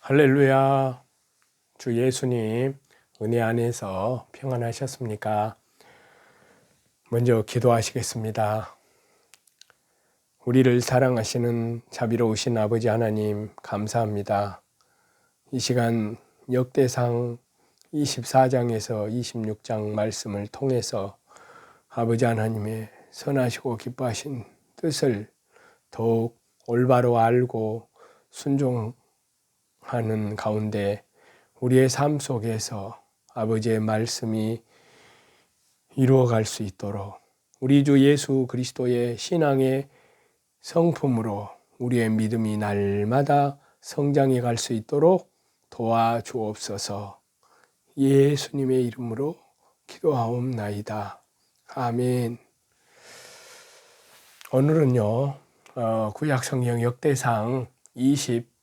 할렐루야. 주 예수님 은혜 안에서 평안하셨습니까? 먼저 기도하시겠습니다. 우리를 사랑하시는 자비로우신 아버지 하나님 감사합니다. 이 시간 역대상 24장에서 26장 말씀을 통해서 아버지 하나님의 선하시고 기뻐하신 뜻을 더욱 올바로 알고 순종 하는 가운데 우리의 삶 속에서 아버지의 말씀이 이루어갈 수 있도록 우리 주 예수 그리스도의 신앙의 성품으로 우리의 믿음이 날마다 성장해 갈 수 있도록 도와주옵소서 예수님의 이름으로 기도하옵나이다. 아멘. 오늘은요, 어, 구약성경 역대상 20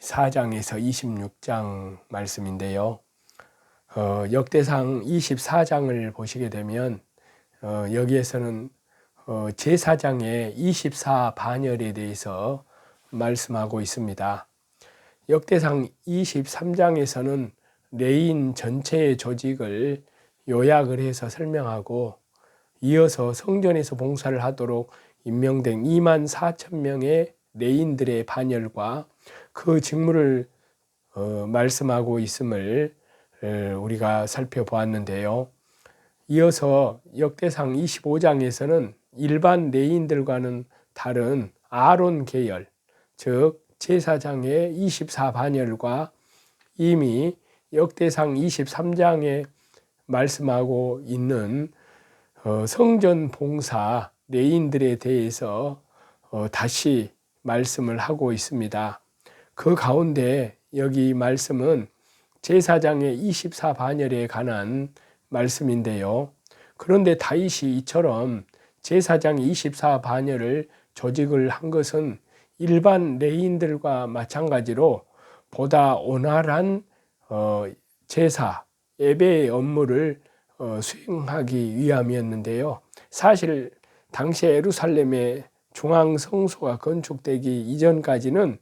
4장에서 26장 말씀인데요. 어, 역대상 24장을 보시게 되면 어, 여기에서는 어, 제4장의 24 반열에 대해서 말씀하고 있습니다. 역대상 23장에서는 레인 전체의 조직을 요약을 해서 설명하고 이어서 성전에서 봉사를 하도록 임명된 2만 4천 명의 레인들의 반열과 그 직무를 어, 말씀하고 있음을 우리가 살펴보았는데요. 이어서 역대상 25장에서는 일반 레인들과는 다른 아론 계열, 즉 제사장의 24반열과 이미 역대상 23장에 말씀하고 있는 어, 성전 봉사 레인들에 대해서 어, 다시 말씀을 하고 있습니다. 그 가운데 여기 말씀은 제사장의 24반열에 관한 말씀인데요. 그런데 다윗이 이처럼 제사장 24반열을 조직을 한 것은 일반 레인들과 마찬가지로 보다 온활한 어, 제사, 예배의 업무를 어, 수행하기 위함이었는데요. 사실 당시 에루살렘의 중앙 성소가 건축되기 이전까지는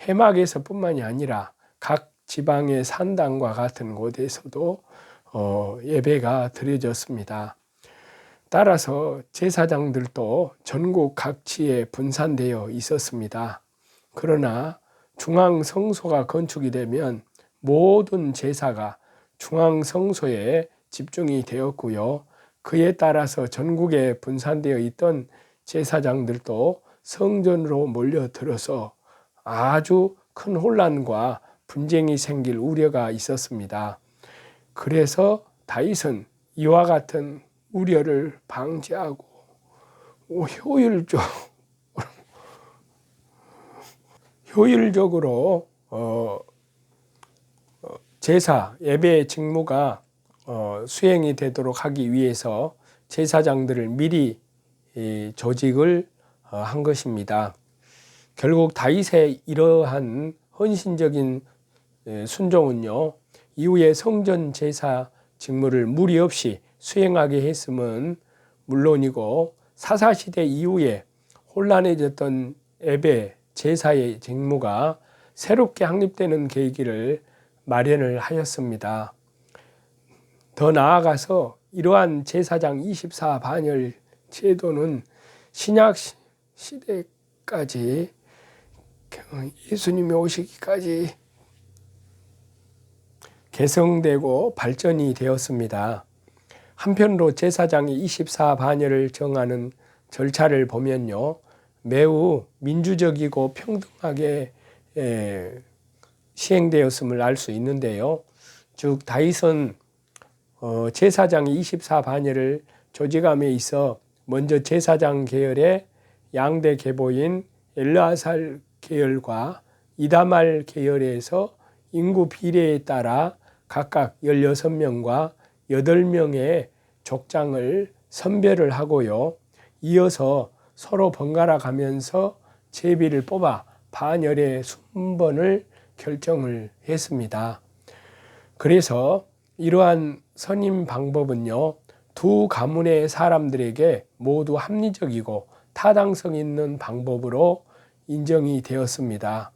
해막에서뿐만이 아니라 각 지방의 산당과 같은 곳에서도 어, 예배가 드려졌습니다. 따라서 제사장들도 전국 각지에 분산되어 있었습니다. 그러나 중앙 성소가 건축이 되면 모든 제사가 중앙 성소에 집중이 되었고요. 그에 따라서 전국에 분산되어 있던 제사장들도 성전으로 몰려들어서 아주 큰 혼란과 분쟁이 생길 우려가 있었습니다. 그래서 다윗은 이와 같은 우려를 방지하고 효율적 효율적으로 어, 어, 제사 예배 직무가 어, 수행이 되도록 하기 위해서 제사장들을 미리 조직을 어, 한 것입니다. 결국 다윗의 이러한 헌신적인 순종은요 이후에 성전 제사 직무를 무리 없이 수행하게 했음은 물론이고 사사 시대 이후에 혼란해졌던 예배 제사의 직무가 새롭게 확립되는 계기를 마련을 하였습니다. 더 나아가서 이러한 제사장 24반열 제도는 신약 시대까지 예수님이 오시기까지 개성되고 발전이 되었습니다. 한편으로 제사장이 24반열을 정하는 절차를 보면요. 매우 민주적이고 평등하게 시행되었음을 알 수 있는데요. 즉 다윗은 어, 제사장이 24반열을 조직함에 있어 먼저 제사장 계열의 양대 계보인 엘르아살 계열과 이다말 계열에서 인구 비례에 따라 각각 16명과 8명의 족장을 선별을 하고요. 이어서 서로 번갈아 가면서 제비를 뽑아 반열의 순번을 결정을 했습니다. 그래서 이러한 선임 방법은요, 두 가문의 사람들에게 모두 합리적이고 타당성 있는 방법으로 인정이 되었습니다.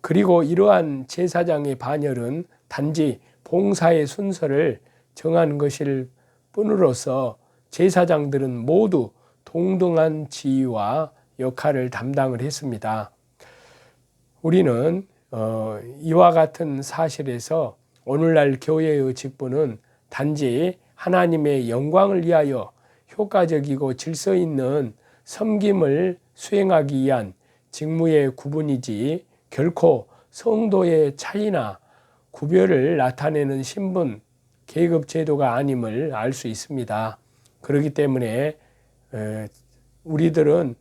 그리고 이러한 제사장의 반열은 단지 봉사의 순서를 정한 것일 뿐으로서 제사장들은 모두 동등한 지위와 역할을 담당을 했습니다. 우리는 어, 이와 같은 사실에서 오늘날 교회의 직분은 단지 하나님의 영광을 위하여 효과적이고 질서 있는 섬김을 수행하기 위한 직무의 구분이지 결코 성도의 차이나 구별을 나타내는 신분, 계급 제도가 아님을 알 수 있습니다. 그렇기 때문에 우리들은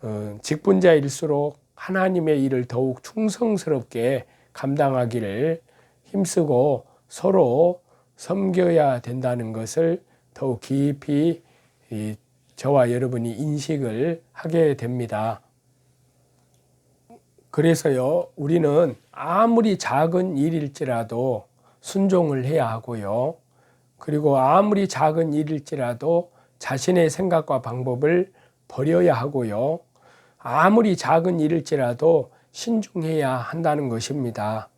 어, 직분자일수록 하나님의 일을 더욱 충성스럽게 감당하기를 힘쓰고 서로 섬겨야 된다는 것을 더욱 깊이 저와 여러분이 인식을 하게 됩니다. 그래서요, 우리는 아무리 작은 일일지라도 순종을 해야 하고요. 그리고 아무리 작은 일일지라도 자신의 생각과 방법을 버려야 하고요. 아무리 작은 일일지라도 신중해야 한다는 것입니다.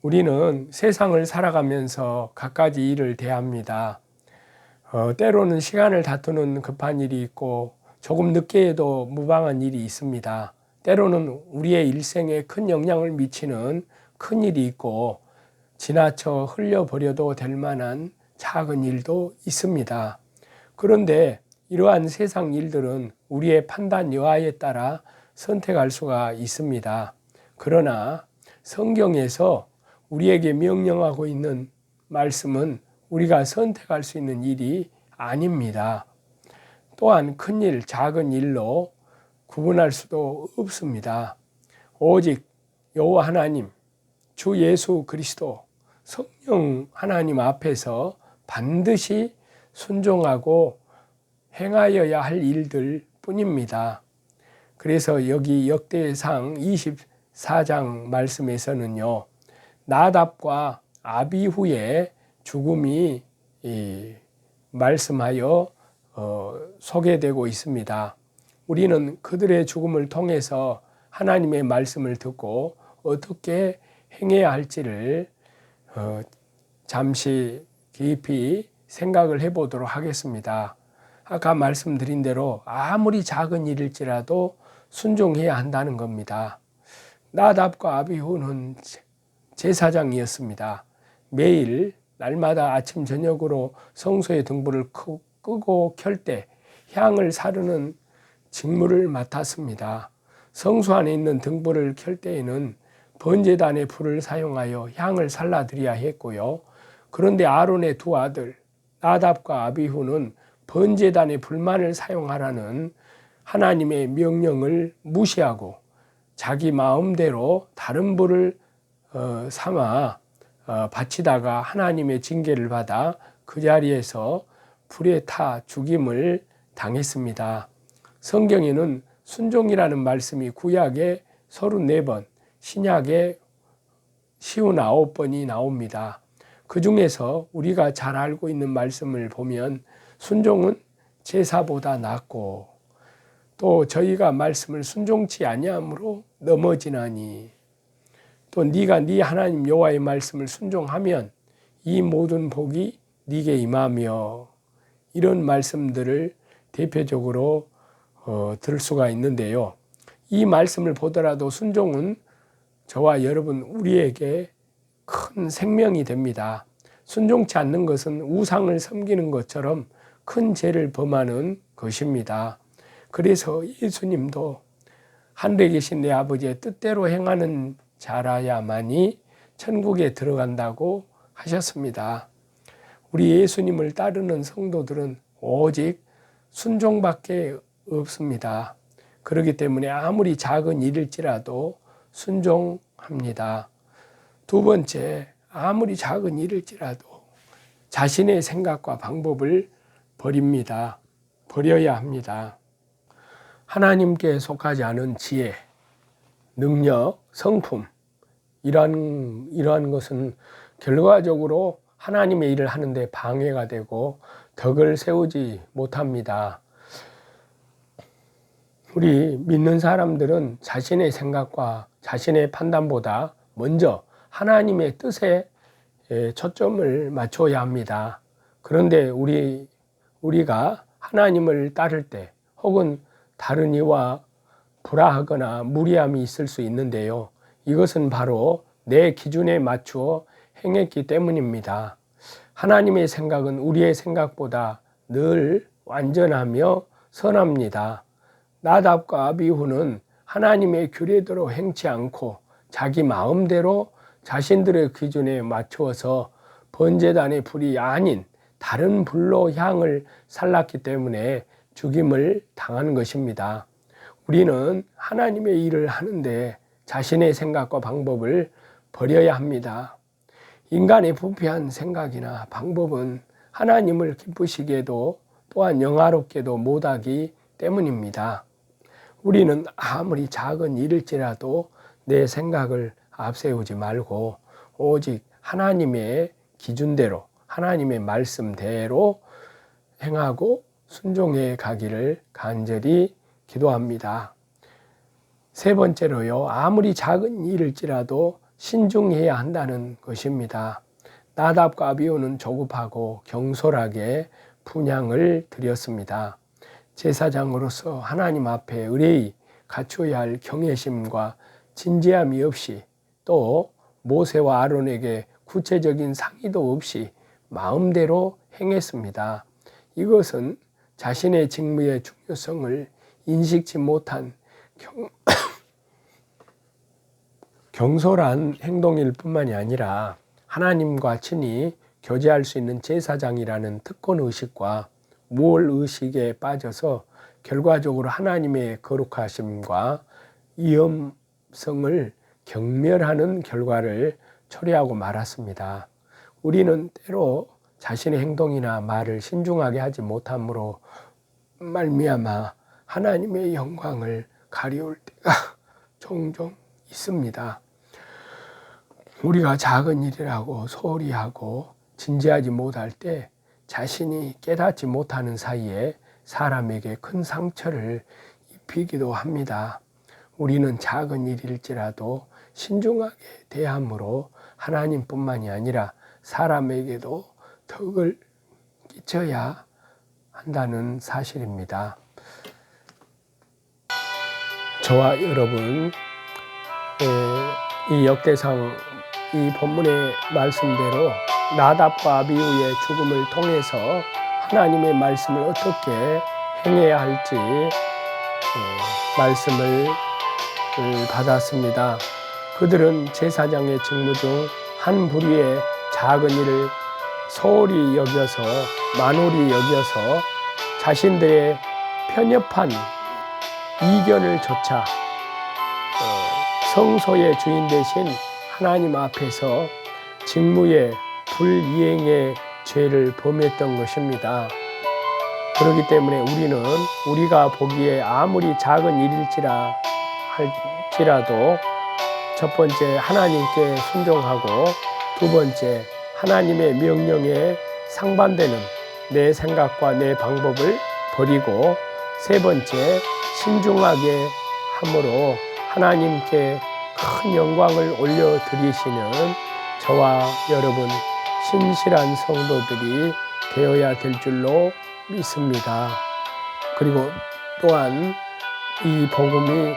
우리는 세상을 살아가면서 갖가지 일을 대합니다. 어, 때로는 시간을 다투는 급한 일이 있고 조금 늦게 해도 무방한 일이 있습니다. 때로는 우리의 일생에 큰 영향을 미치는 큰 일이 있고 지나쳐 흘려버려도 될 만한 작은 일도 있습니다. 그런데 이러한 세상 일들은 우리의 판단 여하에 따라 선택할 수가 있습니다. 그러나 성경에서 우리에게 명령하고 있는 말씀은 우리가 선택할 수 있는 일이 아닙니다. 또한 큰 일, 작은 일로 구분할 수도 없습니다. 오직 여호와 하나님, 주 예수 그리스도, 성령 하나님 앞에서 반드시 순종하고 행하여야 할 일들 뿐입니다. 그래서 여기 역대상 24장 말씀에서는요, 나답과 아비후의 죽음이 말씀하여 어, 소개되고 있습니다. 우리는 그들의 죽음을 통해서 하나님의 말씀을 듣고 어떻게 행해야 할지를 어, 잠시 깊이 생각을 해보도록 하겠습니다. 아까 말씀드린 대로 아무리 작은 일일지라도 순종해야 한다는 겁니다. 나답과 아비후는 제사장이었습니다. 매일 날마다 아침 저녁으로 성소의 등불을 끄고 켤 때 향을 사르는 직무를 맡았습니다. 성소 안에 있는 등불을 켤 때에는 번제단의 불을 사용하여 향을 살라드려야 했고요. 그런데 아론의 두 아들 나답과 아비후는 번제단의 불만을 사용하라는 하나님의 명령을 무시하고 자기 마음대로 다른 불을 어, 삼아 어, 바치다가 하나님의 징계를 받아 그 자리에서 불에 타 죽임을 당했습니다. 성경에는 순종이라는 말씀이 구약에 34번, 신약에 59번이 나옵니다. 그 중에서 우리가 잘 알고 있는 말씀을 보면 순종은 제사보다 낫고 또 저희가 말씀을 순종치 아니함으로 넘어지나니 또 네가 네 하나님 여호와의 말씀을 순종하면 이 모든 복이 네게 임하며 이런 말씀들을 대표적으로 어, 들을 수가 있는데요. 이 말씀을 보더라도 순종은 저와 여러분 우리에게 큰 생명이 됩니다. 순종치 않는 것은 우상을 섬기는 것처럼 큰 죄를 범하는 것입니다. 그래서 예수님도 하늘에 계신 내 아버지의 뜻대로 행하는 자라야만이 천국에 들어간다고 하셨습니다. 우리 예수님을 따르는 성도들은 오직 순종밖에 없습니다. 그렇기 때문에 아무리 작은 일일지라도 순종합니다. 두 번째, 아무리 작은 일일지라도 자신의 생각과 방법을 버립니다. 버려야 합니다. 하나님께 속하지 않은 지혜, 능력, 성품 이러한 이러한 것은 결과적으로 하나님의 일을 하는데 방해가 되고 덕을 세우지 못합니다. 우리 믿는 사람들은 자신의 생각과 자신의 판단보다 먼저 하나님의 뜻에 에, 초점을 맞춰야 합니다. 그런데 우리 우리가 하나님을 따를 때 혹은 다른 이와 불화하거나 무리함이 있을 수 있는데요. 이것은 바로 내 기준에 맞추어 행했기 때문입니다. 하나님의 생각은 우리의 생각보다 늘 완전하며 선합니다. 나답과 아비후는 하나님의 규례대로 행치 않고 자기 마음대로 자신들의 기준에 맞추어서 번제단의 불이 아닌 다른 불로 향을 살랐기 때문에 죽임을 당한 것입니다. 우리는 하나님의 일을 하는데 자신의 생각과 방법을 버려야 합니다. 인간의 부패한 생각이나 방법은 하나님을 기쁘시게도 또한 영화롭게도 못하기 때문입니다. 우리는 아무리 작은 일일지라도 내 생각을 앞세우지 말고 오직 하나님의 기준대로 하나님의 말씀대로 행하고 순종해 가기를 간절히 기도합니다. 세 번째로요, 아무리 작은 일일지라도 신중해야 한다는 것입니다. 나답과 아비오는 조급하고 경솔하게 분양을 드렸습니다. 제사장으로서 하나님 앞에 의뢰히 갖춰야 할 경외심과 진지함이 없이 또 모세와 아론에게 구체적인 상의도 없이 마음대로 행했습니다. 이것은 자신의 직무의 중요성을 인식치 못한 경, 경솔한 행동일 뿐만이 아니라 하나님과 친히 교제할 수 있는 제사장이라는 특권 의식과 무월 의식에 빠져서 결과적으로 하나님의 거룩하심과 위험성을 경멸하는 결과를 초래하고 말았습니다. 우리는 때로 자신의 행동이나 말을 신중하게 하지 못함으로 말미암아 하나님의 영광을 가리울 때가 종종 있습니다. 우리가 작은 일이라고 소홀히 하고 진지하지 못할 때 자신이 깨닫지 못하는 사이에 사람에게 큰 상처를 입히기도 합니다. 우리는 작은 일일지라도 신중하게 대함으로 하나님뿐만이 아니라 사람에게도 덕을 끼쳐야 한다는 사실입니다. 저와 여러분, 이 역대상 이 본문의 말씀대로 나답과 아비우의 죽음을 통해서 하나님의 말씀을 어떻게 행해야 할지 말씀을 받았습니다. 그들은 제사장의 직무 중 한 부류의 작은 일을 소홀히 여겨서 만홀히 여겨서 자신들의 편협한 이견을 조차 어, 성소의 주인 대신 하나님 앞에서 직무의 불이행의 죄를 범했던 것입니다. 그렇기 때문에 우리는 우리가 보기에 아무리 작은 일일지라 할지라도 첫 번째 하나님께 순종하고 두 번째 하나님의 명령에 상반되는 내 생각과 내 방법을 버리고 세 번째 신중하게 함으로 하나님께 큰 영광을 올려드리시는 저와 여러분 신실한 성도들이 되어야 될 줄로 믿습니다. 그리고 또한 이 복음이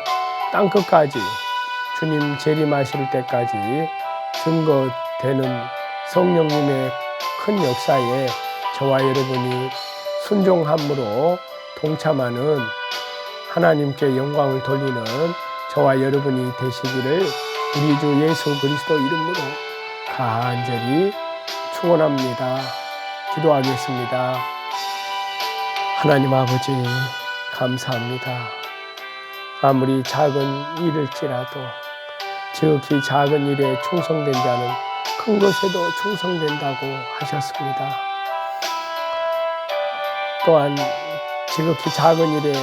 땅 끝까지 주님 재림하실 때까지 증거되는 성령님의 큰 역사에 저와 여러분이 순종함으로 동참하는 하나님께 영광을 돌리는 저와 여러분이 되시기를 우리 주 예수 그리스도 이름으로 간절히 축원합니다. 기도하겠습니다. 하나님 아버지 감사합니다. 아무리 작은 일일지라도 지극히 작은 일에 충성된 자는 큰 것에도 충성된다고 하셨습니다. 또한 지극히 작은 일에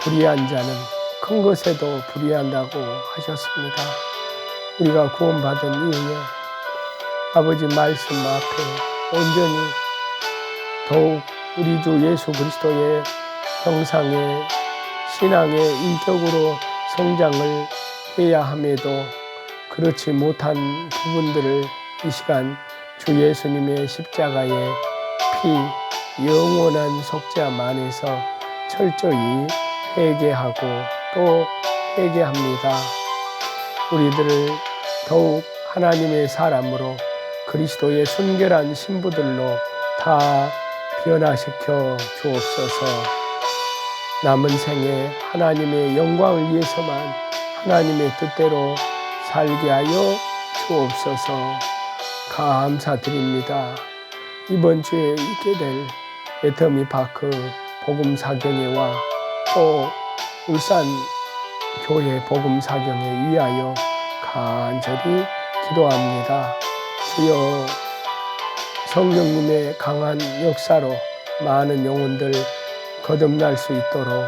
불의한 자는 큰 것에도 불의한다고 하셨습니다. 우리가 구원받은 이후에 아버지 말씀 앞에 온전히 더욱 우리 주 예수 그리스도의 형상에 신앙의 인격으로 성장을 해야 함에도 그렇지 못한 부분들을 이 시간 주 예수님의 십자가의 피 영원한 속죄함 안에서 철저히 회개하고 또 회개합니다. 우리들을 더욱 하나님의 사람으로 그리스도의 순결한 신부들로 다 변화시켜 주옵소서. 남은 생에 하나님의 영광을 위해서만 하나님의 뜻대로 살게 하여 주옵소서. 감사드립니다. 이번 주에 있게 될 애터미 파크 복음 사경회와 또 울산 교회 복음 사경회 위하여 간절히 기도합니다. 주여 성령님의 강한 역사로 많은 영혼들 거듭날 수 있도록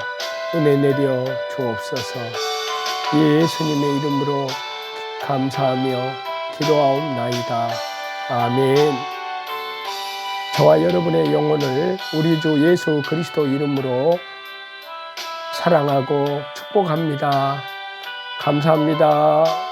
은혜 내려 주옵소서. 예수님의 이름으로 감사하며 기도하옵나이다. 아멘. 저와 여러분의 영혼을 우리 주 예수 그리스도 이름으로 사랑하고 축복합니다. 감사합니다.